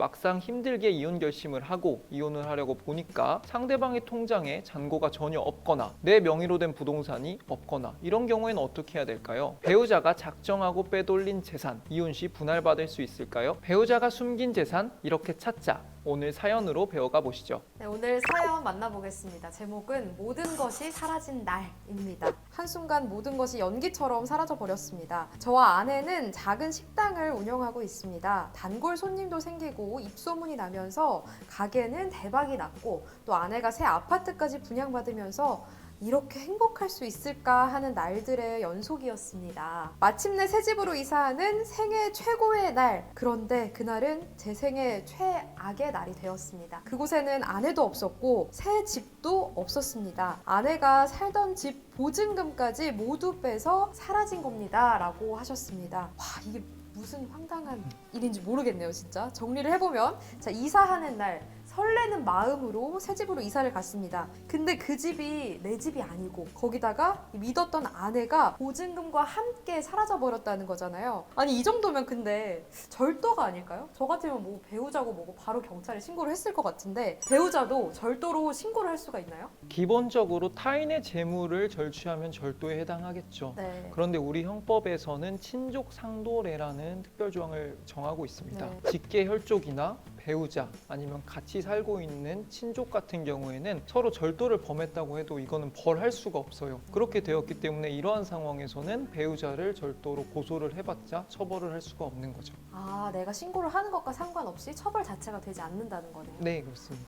막상 힘들게 이혼 결심을 하고 이혼을 하려고 보니까 상대방의 통장에 잔고가 전혀 없거나 내 명의로 된 부동산이 없거나 이런 경우에는 어떻게 해야 될까요? 배우자가 작정하고 빼돌린 재산 이혼 시 분할받을 수 있을까요? 배우자가 숨긴 재산 이렇게 찾자 오늘 사연으로 배워가 보시죠. 네, 오늘 사연 만나보겠습니다. 제목은 모든 것이 사라진 날입니다. 한순간 모든 것이 연기처럼 사라져 버렸습니다. 저와 아내는 작은 식당을 운영하고 있습니다. 단골 손님도 생기고 입소문이 나면서 가게는 대박이 났고 또 아내가 새 아파트까지 분양받으면서 이렇게 행복할 수 있을까 하는 날들의 연속이었습니다. 마침내 새 집으로 이사하는 생애 최고의 날. 그런데 그날은 제 생애 최악의 날이 되었습니다. 그곳에는 아내도 없었고 새 집도 없었습니다. 아내가 살던 집 보증금까지 모두 빼서 사라진 겁니다. 라고 하셨습니다. 와, 이게 무슨 황당한 일인지 모르겠네요, 진짜. 정리를 해보면, 자, 이사하는 날, 설레는 마음으로 새 집으로 이사를 갔습니다. 근데 그 집이 내 집이 아니고 거기다가 믿었던 아내가 보증금과 함께 사라져 버렸다는 거잖아요. 아니 이 정도면 근데 절도가 아닐까요? 저 같으면 뭐 배우자고 뭐고 바로 경찰에 신고를 했을 것 같은데 배우자도 절도로 신고를 할 수가 있나요? 기본적으로 타인의 재물을 절취하면 절도에 해당하겠죠. 네. 그런데 우리 형법에서는 친족 상도례라는 특별 조항을 정하고 있습니다. 네. 직계 혈족이나 배우자 아니면 같이 살고 있는 친족 같은 경우에는 서로 절도를 범했다고 해도 이거는 벌할 수가 없어요. 그렇게 되었기 때문에 이러한 상황에서는 배우자를 절도로 고소를 해봤자 처벌을 할 수가 없는 거죠. 아 내가 신고를 하는 것과 상관없이 처벌 자체가 되지 않는다는 거네요. 네, 그렇습니다.